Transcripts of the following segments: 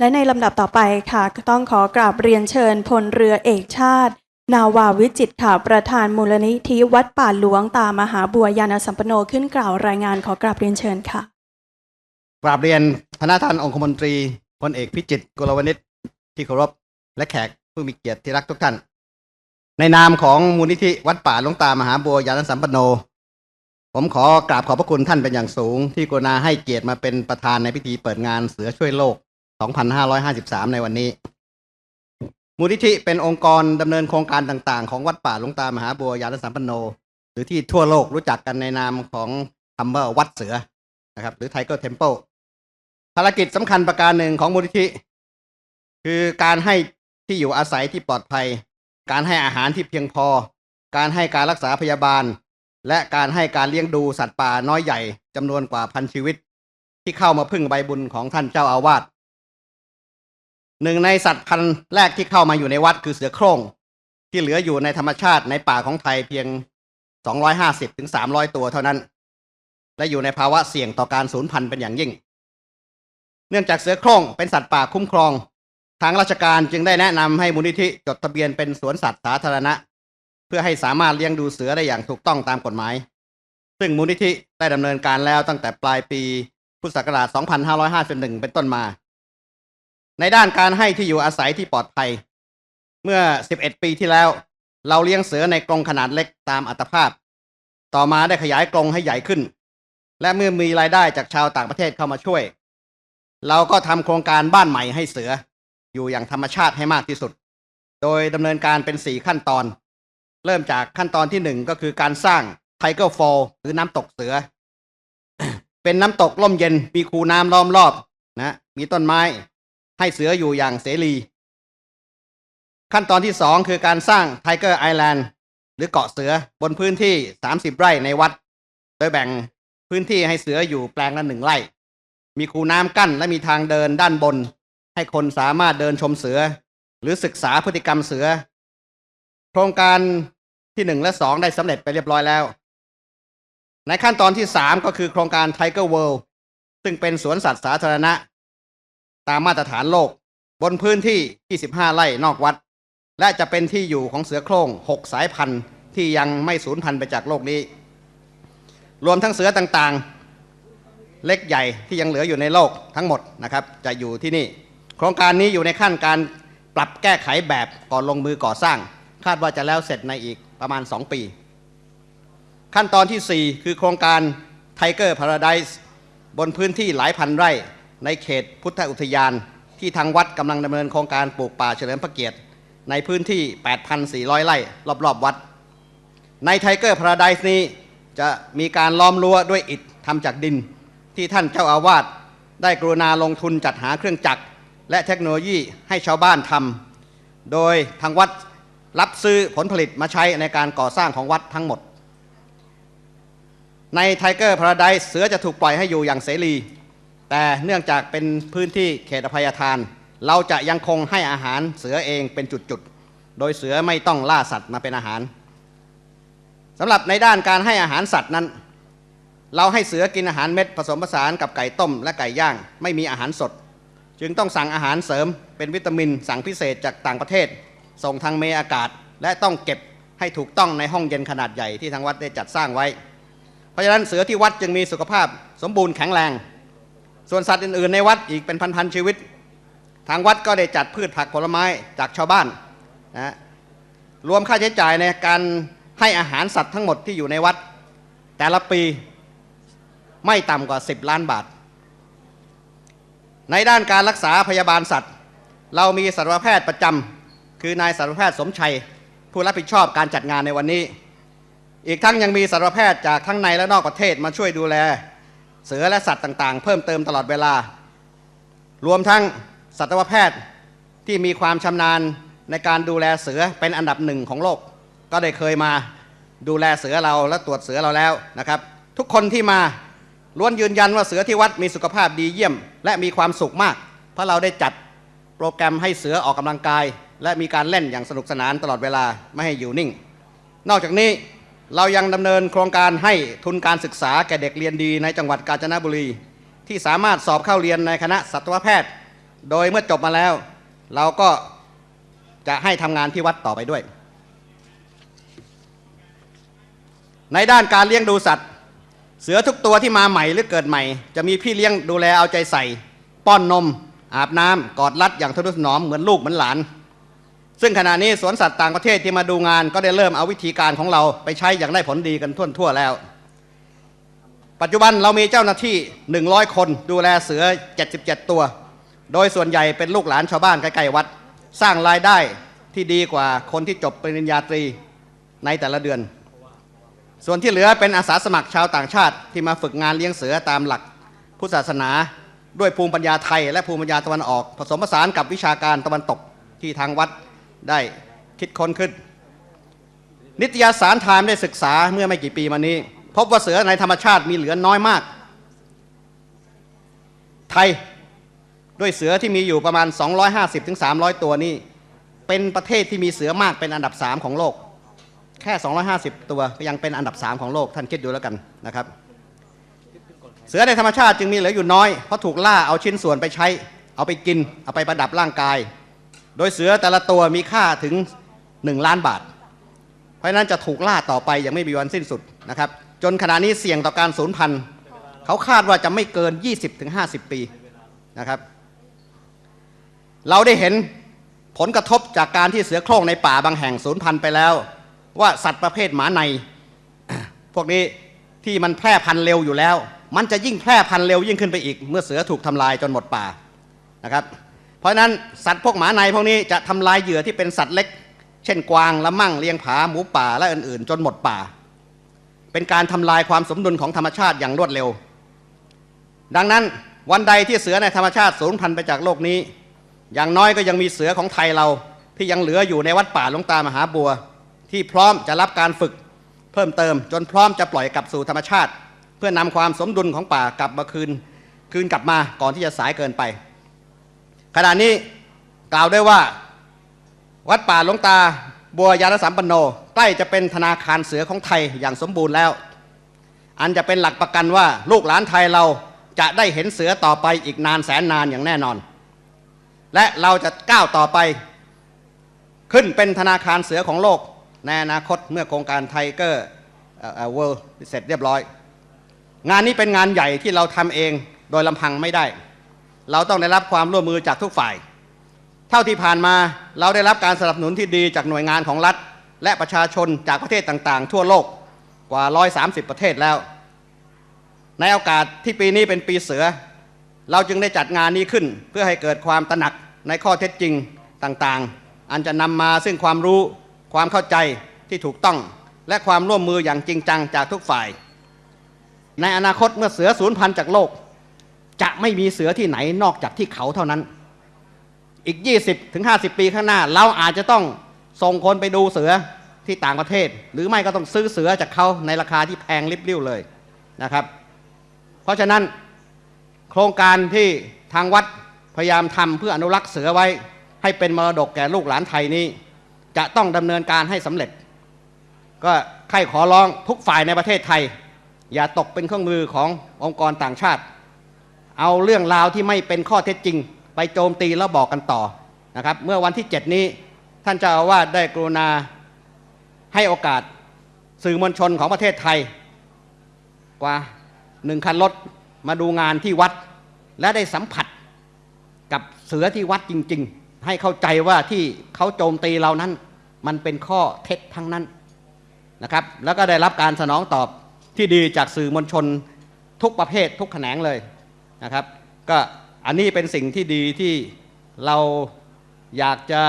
และในลำดับต่อไปค่ะต้องขอกราบเรียนเชิญพลเรือเอกชาติ นาวาวิจิตค่ะประธานมูลนิธิวัดป่าหลวงตามหาบัวยานสัมปโนขึ้นกล่าวรายงานขอกราบเรียนเชิญค่ะ กราบเรียนคณะท่านองคมนตรีพลเอกพิจิตรกุลวณิชที่เคารพและแขกผู้มีเกียรติที่รักทุกท่าน ในนามของมูลนิธิวัดป่าหลวงตามหาบัวยานสัมปโน ผมขอกราบขอบพระคุณท่านเป็นอย่างสูง ที่กรุณาให้เกียรติมาเป็นประธานในพิธีเปิดงานเสือช่วยโลก 2553 ในวันนี้ มูลนิธิเป็นองค์กรดำเนินโครงการต่างๆ ของวัดป่าหลวงตามหาบัวยานสัมปันโน หรือที่ทั่วโลกรู้จักกันในนามของคำว่าวัดเสือนะครับหรือ Tiger Temple ภารกิจสำคัญประการหนึ่งของมูลนิธิ คือการให้ที่อยู่อาศัยที่ปลอดภัย การให้อาหารที่เพียงพอ การให้การรักษาพยาบาล และการให้การเลี้ยงดูสัตว์ป่าน้อยใหญ่จำนวนกว่าพันชีวิต ที่เข้ามาพึ่งใบบุญของท่านเจ้าอาวาส หนึ่งในสัตว์พันธุ์แรกที่เข้ามาอยู่ในวัดคือเสือโคร่ง ที่เหลืออยู่ในธรรมชาติในป่าของไทยเพียง 250ถึง300 ตัวเท่านั้น และอยู่ในภาวะเสี่ยงต่อการสูญพันธุ์เป็นอย่างยิ่ง เนื่องจากเสือโคร่งเป็นสัตว์ป่าคุ้มครอง ทางราชการจึงได้แนะนำให้มูลนิธิจดทะเบียนเป็นสวนสัตว์สาธารณะ เพื่อให้สามารถเลี้ยงดูเสือได้อย่างถูกต้องตามกฎหมาย ซึ่งมูลนิธิได้ดำเนินการแล้วตั้งแต่ปลายปีพุทธศักราช 2551 เป็นต้นมา ในด้านการให้ที่อยู่อาศัยที่ปลอดภัย เมื่อ 11 ปีที่แล้ว เราเลี้ยงเสือในกรงขนาดเล็กตามอัตภาพ ต่อมาได้ขยายกรงให้ใหญ่ขึ้น และเมื่อมีรายได้จากชาวต่างประเทศเข้ามาช่วย เราก็ทำโครงการบ้านใหม่ให้เสือ อยู่อย่างธรรมชาติให้มากที่สุด โดยดำเนินการเป็นสี่ขั้นตอน เริ่มจากขั้นตอนที่หนึ่งก็คือการสร้าง Tiger Fall หรือน้ำตกเสือ เป็นน้ำตกร่มเย็นมีคูน้ำล้อมรอบนะมีต้นไม้ ให้เสืออยู่อย่างเสรี ขั้นตอนที่สองคือการสร้าง Tiger Island หรือเกาะเสือบนพื้นที่ 30 ไร่ในวัด โดยแบ่งพื้นที่ให้เสืออยู่แปลงละหนึ่งไร่ มีคูน้ำกั้นและมีทางเดินด้านบน ให้คนสามารถเดินชมเสือ หรือศึกษาพฤติกรรมเสือ โครงการที่หนึ่งและสองได้สำเร็จไปเรียบร้อยแล้ว ในขั้นตอนที่สามก็คือโครงการ Tiger World ซึ่งเป็นสวนสัตว์สาธารณะ ตามมาตรฐานโลก บนพื้นที่ 25 ไร่นอกวัด และจะเป็นที่อยู่ของเสือโคร่ง 6 สายพันธุ์ที่ยังไม่สูญพันธุ์ไปจากโลกนี้ รวมทั้งเสือต่างๆ เล็กใหญ่ที่ยังเหลืออยู่ในโลกทั้งหมดนะครับ จะอยู่ที่นี่ โครงการนี้อยู่ในขั้นการปรับแก้ไขแบบก่อนลงมือก่อสร้าง คาดว่าจะแล้วเสร็จในอีกประมาณ 2 ปี ขั้นตอนที่ 4 คือโครงการ Tiger Paradise บนพื้นที่หลายพันไร่ ในเขตพุทธอุทยานที่ทางวัดกำลังดำเนินโครงการปลูกป่าเฉลิมพระเกียรติ ในพื้นที่ 8,400 ไร่รอบๆวัด ในไทเกอร์พาราไดส์นี้จะมีการล้อมรั้วด้วยอิฐทำจากดิน ที่ท่านเจ้าอาวาสได้กรุณาลงทุนจัดหาเครื่องจักร และเทคโนโลยีให้ชาวบ้านทำโดยทางวัดรับซื้อผลผลิตมาใช้ในการก่อสร้างของวัดทั้งหมด ในไทเกอร์พาราไดส์เสือจะถูกปล่อยให้อยู่อย่างเสรี แต่เนื่องจากเป็นพื้นที่เขตอภัยทาน เราจะยังคงให้อาหารเสือเองเป็นจุดๆ โดยเสือไม่ต้องล่าสัตว์มาเป็นอาหารสำหรับในด้านการให้อาหารสัตว์นั้น เราให้เสือกินอาหารเม็ดผสมผสานกับไก่ต้มและไก่ย่าง ไม่มีอาหารสด จึงต้องสั่งอาหารเสริม เป็นวิตามินสั่งพิเศษจากต่างประเทศ ส่งทางเมอากาศ และต้องเก็บให้ถูกต้องในห้องเย็นขนาดใหญ่ที่ทางวัดได้จัดสร้างไว้ เพราะฉะนั้นเสือที่วัดจึงมีสุขภาพสมบูรณ์แข็งแรง ส่วนสัตว์อื่นๆในวัดอีกเป็นพันๆชีวิต ทางวัดก็ได้จัดพืชผักผลไม้จากชาวบ้านนะรวมค่าใช้จ่ายในการให้อาหารสัตว์ทั้งหมดที่อยู่ในวัด แต่ละปีไม่ต่ำกว่า 10 ล้านบาท ในด้านการรักษาพยาบาลสัตว์ เรามีสัตวแพทย์ประจำคือนายสัตวแพทย์สมชัย ผู้รับผิดชอบการจัดงานในวันนี้ อีกทั้งยังมีสัตวแพทย์จากทั้งในและนอกประเทศมาช่วยดูแล เสือและสัตว์ต่างๆ เพิ่มเติมตลอดเวลา รวมทั้งสัตวแพทย์ที่มีความชำนาญในการดูแลเสือเป็นอันดับหนึ่งของโลก ก็ได้เคยมาดูแลเสือเราและตรวจเสือเราแล้วนะครับ ทุกคนที่มาล้วนยืนยันว่าเสือที่วัดมีสุขภาพดีเยี่ยม และมีความสุขมาก เพราะเราได้จัดโปรแกรมให้เสือออกกำลังกาย และมีการเล่นอย่างสนุกสนานตลอดเวลาไม่ให้อยู่นิ่ง นอกจากนี้ เรายังดำเนินโครงการให้ทุนการศึกษาแก่เด็กเรียนดีในจังหวัดกาญจนบุรี ที่สามารถสอบเข้าเรียนในคณะสัตวแพทย์ โดยเมื่อจบมาแล้ว เราก็จะให้ทำงานที่วัดต่อไปด้วย ในด้านการเลี้ยงดูสัตว์ เสือทุกตัวที่มาใหม่หรือเกิดใหม่ จะมีพี่เลี้ยงดูแลเอาใจใส่ ป้อนนม อาบน้ำกอดรัดอย่างทนุถนอมเหมือนลูกเหมือนหลาน ซึ่งขณะนี้สวนสัตว์ต่างประเทศที่มาดูงานก็ได้เริ่มเอาวิธีการของเราไปใช้อย่างได้ผลดีกันทั่วทั่วแล้ว ปัจจุบันเรามีเจ้าหน้าที่ 100 คนดูแลเสือ 77 ตัว โดยส่วนใหญ่เป็นลูกหลานชาวบ้านใกล้ๆวัด สร้างรายได้ที่ดีกว่าคนที่จบปริญญาตรีในแต่ละเดือน ส่วนที่เหลือเป็นอาสาสมัครชาวต่างชาติที่มาฝึกงานเลี้ยงเสือตามหลักพุทธศาสนาด้วยภูมิปัญญาไทย และภูมิปัญญาตะวันออก ผสมผสานกับวิชาการตะวันตกที่ทางวัด ได้คิดค้นขึ้น นิตยสารไทม์ได้ศึกษาเมื่อไม่กี่ปีมานี้ พบว่าเสือในธรรมชาติมีเหลือน้อยมาก ไทยด้วยเสือที่มีอยู่ประมาณ 250-300 ตัวนี่เป็นประเทศที่มีเสือมากเป็นอันดับ 3 ของโลก แค่ 250 ตัวก็ยังเป็นอันดับ 3 ของโลก ท่านคิดดูแล้วกันนะครับ เสือในธรรมชาติจึงมีเหลืออยู่น้อย เพราะถูกล่าเอาชิ้นส่วนไปใช้ เอาไปกิน เอาไปประดับร่างกาย โดยเสือแต่ละตัวมีค่าถึง 1 ล้านบาท เพราะนั้นจะถูกล่าต่อไปยังไม่มีวันสิ้นสุดนะครับ จนขณะนี้เสี่ยงต่อการสูญพันธุ์เขาคาดว่าจะไม่เกิน 20-50 ปีนะครับ เราได้เห็นผลกระทบจากการที่เสือโคร่งในป่าบางแห่งสูญพันธุ์ไปแล้ว ว่าสัตว์ประเภทหมาใน พวกนี้ที่มันแพร่พันธุ์เร็วอยู่แล้ว มันจะยิ่งแพร่พันธุ์เร็วยิ่งขึ้นไปอีก เมื่อเสือถูกทำลายจนหมดป่านะครับ เพราะนั้นสัตว์พวกหมาในพวกนี้จะทำลายเหยื่อที่เป็นสัตว์เล็ก เช่นกวางละมั่งเลี้ยงผาหมูป่าและอื่นๆ จนหมดป่า เป็นการทำลายความสมดุลของธรรมชาติอย่างรวดเร็ว ดังนั้นวันใดที่เสือในธรรมชาติสูญพันธุ์ไปจากโลกนี้ อย่างน้อยก็ยังมีเสือของไทยเราที่ยังเหลืออยู่ในวัดป่าหลวงตามหาบัว ที่พร้อมจะรับการฝึกเพิ่มเติม จนพร้อมจะปล่อยกลับสู่ธรรมชาติ เพื่อนำความสมดุลของป่ากลับมาคืน คืนกลับมาก่อนที่จะสายเกินไป ขณะนี้กล่าวได้ว่า วัดป่าหลวงตาบัวยานสัมปันโนใกล้จะเป็นธนาคารเสือของไทยอย่างสมบูรณ์แล้ว อันจะเป็นหลักประกันว่าลูกหลานไทยเราจะได้เห็นเสือต่อไปอีกนานแสนนานอย่างแน่นอน และเราจะก้าวต่อไป ขึ้นเป็นธนาคารเสือของโลก ในอนาคตเมื่อโครงการไทเกอร์เวิลด์เสร็จเรียบร้อย งานนี้เป็นงานใหญ่ที่เราทำเองโดยลำพังไม่ได้ เราต้องได้รับความร่วมมือจากทุกฝ่าย เท่าที่ผ่านมาเราได้รับการสนับสนุนที่ดีจากหน่วยงานของรัฐ และประชาชนจากประเทศต่างๆ ทั่วโลกกว่า 130 ประเทศแล้ว ในโอกาสที่ปีนี้เป็นปีเสือ เราจึงได้จัดงานนี้ขึ้น เพื่อให้เกิดความตระหนักในข้อเท็จจริงต่างๆ อันจะนำมาซึ่งความรู้ความเข้าใจที่ถูกต้อง และความร่วมมืออย่างจริงจังจากทุกฝ่าย ในอนาคตเมื่อเสือสูญพันธุ์จากโลก จะไม่มีเสือที่ไหนนอกจากที่เขาเท่านั้น อีก 20ถึง50ปีข้างหน้า เราอาจจะต้องส่งคนไปดูเสือที่ต่างประเทศ หรือไม่ก็ต้องซื้อเสือจากเขาในราคาที่แพงริบเลิ่วเลยนะครับ เพราะฉะนั้นโครงการที่ทางวัดพยายามทำเพื่ออนุรักษ์เสือไว้ ให้เป็นมรดกแก่ลูกหลานไทยนี้ จะต้องดำเนินการให้สำเร็จ ก็ใครขอร้องทุกฝ่ายในประเทศไทย อย่าตกเป็นเครื่องมือขององค์กรต่างชาติ เอาเรื่องราวที่ไม่เป็นข้อเท็จจริง ไปโจมตีแล้วบอกกันต่อนะครับ เมื่อวันที่ 7 นี้ท่านเจ้าอาวาสได้กรุณาให้โอกาสสื่อมวลชนของประเทศไทย กว่าหนึ่งคันรถมาดูงานที่วัด และได้สัมผัสกับเสือที่วัดจริง ๆ ให้เข้าใจว่าที่เขาโจมตีเรานั้น มันเป็นข้อเท็จทั้งนั้นนะครับ แล้วก็ได้รับการสนองตอบที่ดีจากสื่อมวลชนทุกประเภททุกแขนงเลย นะครับ ก็อันนี้เป็นสิ่งที่ดีที่เราอยากจะ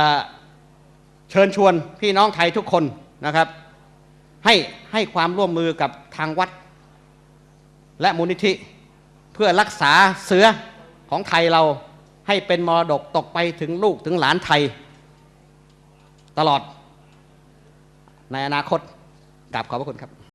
เชิญชวนพี่น้องไทยทุกคนนะครับ ให้ให้ความร่วมมือกับทางวัด และมูลนิธิ เพื่อรักษาเสือของไทยเราให้เป็นมรดกตกไปถึงลูกถึงหลานไทย ตลอดในอนาคตกราบขอบพระคุณครับ